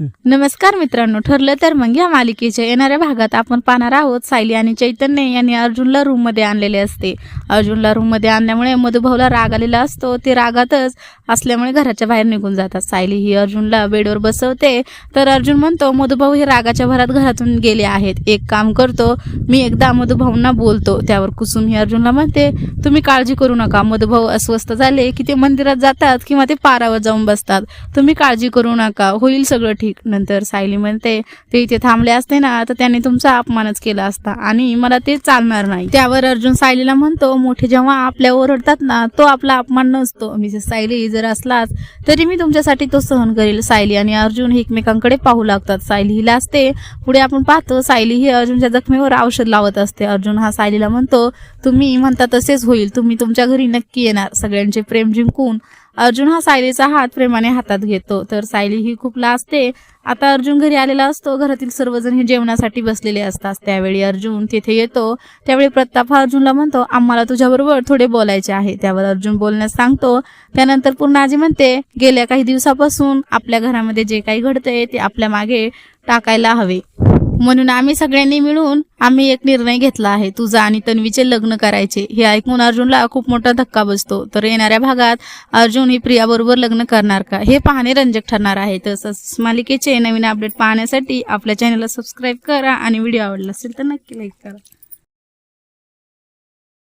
नमस्कार मित्रांनो ठरलं तर मग या मालिकेच्या येणाऱ्या भागात आपण पाहणार आहोत. सायली आणि चैतन्य यांनी अर्जुनला रूममध्ये आणलेले असते. अर्जुनला रूममध्ये आणल्यामुळे मधुभाऊला राग आलेला असतो. ते रागातच असल्यामुळे घराच्या बाहेर निघून जातात. सायली ही अर्जुनला बेडवर बसवते. तर अर्जुन म्हणतो मधुभाऊ हे रागाच्या भरात घरातून गेले आहेत. एक काम करतो मी एकदा मधुभाऊंना बोलतो. त्यावर कुसुम ही अर्जुनला म्हणते तुम्ही काळजी करू नका. मधुभाऊ अस्वस्थ झाले की ते मंदिरात जातात किंवा ते पारावर जाऊन बसतात. तुम्ही काळजी करू नका. होईल सगळं ठीक. ठीक नंतर सायली म्हणते ते इथे थांबले असते ना तर त्यांनी तुमचा अपमानच केला असता आणि मला ते चालणार नाही. त्यावर अर्जुन सायलीला म्हणतो मोठे जेव्हा आपल्या ओरडतात ना तो आपला अपमान नसतो. मिसेस सायली जर असलाच तरी मी तुमच्यासाठी तो सहन करेल. सायली आणि अर्जुन हे एकमेकांकडे पाहू लागतात. सायली हिला असते. पुढे आपण पाहतो सायली ही अर्जुनच्या जखमेवर औषध लावत असते. अर्जुन हा सायलीला म्हणतो तुम्ही म्हणता तसेच होईल. तुम्ही तुमच्या घरी नक्की येणार. सगळ्यांचे प्रेम जिंकून अर्जुन हा सायलीचा हात प्रेमाने हातात घेतो. तर सायली ही खूप लाजते. आता अर्जुन घरी आलेला असतो. घरातील सर्वजण हे जेवणासाठी बसलेले असतात. त्यावेळी अर्जुन तिथे येतो. त्यावेळी प्रताप हा अर्जुनला म्हणतो आम्हाला तुझ्याबरोबर थोडे बोलायचे आहे. त्यावर अर्जुन बोलण्यास सांगतो. त्यानंतर पूर्ण आजी म्हणते गेल्या काही दिवसापासून आपल्या घरामध्ये जे काही घडतंय ते आपल्या मागे टाकायला हवे. म्हणून आम्ही सगळ्यांनी मिळून आम्ही एक निर्णय घेतला आहे. तुझा आणि तन्वीचे लग्न करायचे. हे ऐकून अर्जुनला खूप मोठा धक्का बसतो. तर येणाऱ्या भागात अर्जुन ही प्रियाबरोबर लग्न करणार का? हे पाहणे रंजक ठरणार आहे. तसंच मालिकेचे नवीन अपडेट पाहण्यासाठी आपल्या चॅनलला सबस्क्राईब करा आणि व्हिडिओ आवडला असेल तर नक्की लाईक करा.